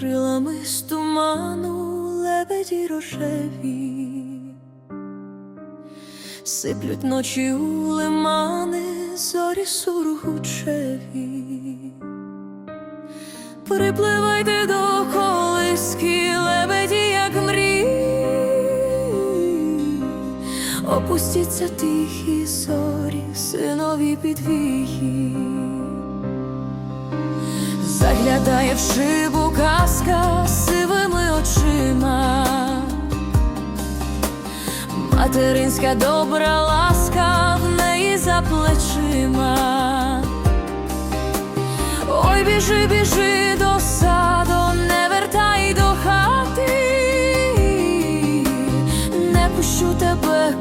крилами з туману лебеді рожеві, сиплють ночі у лимани, зорі сургучеві. Припливайте до колиски, лебеді, як мрій, опустіться тихі зорі, синові підвії. Заглядає в шибу казка сивими очима, материнська добра ласка в неї за плечима. Ой, біжи, біжи до саду, не вертай до хати, не пущу тебе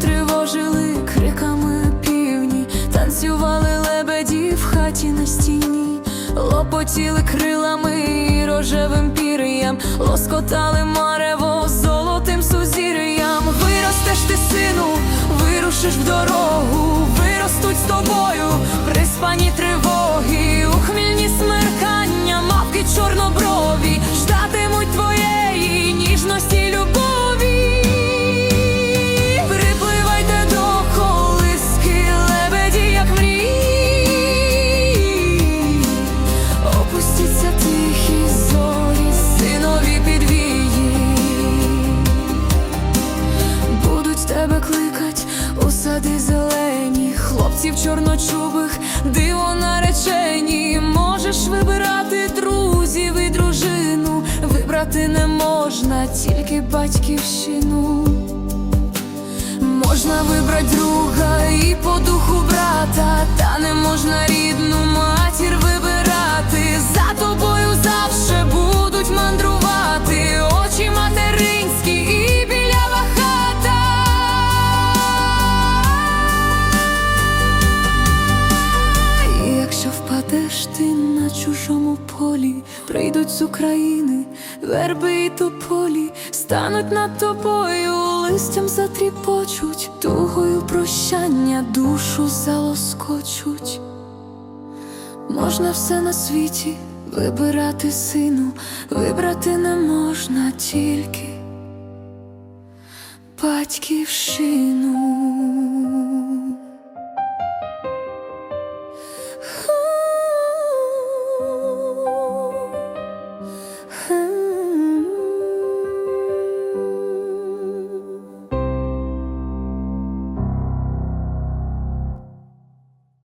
Тривожили криками півні, танцювали лебеді в хаті на стіні, лопотіли крилами і рожевим пір'ям, лоскотали марево хлопців чорночубих, диво наречені. Можеш вибирати друзів і дружину, вибрати не можна, тільки батьківщину. Можна вибрати друга і по духу брата, та не можна рідну на полі, прийдуть з України верби і тополі, стануть над тобою, листям затріпочуть, тугою прощання душу залоскочуть. Можна все на світі вибирати сину, вибрати не можна тільки батьківщину.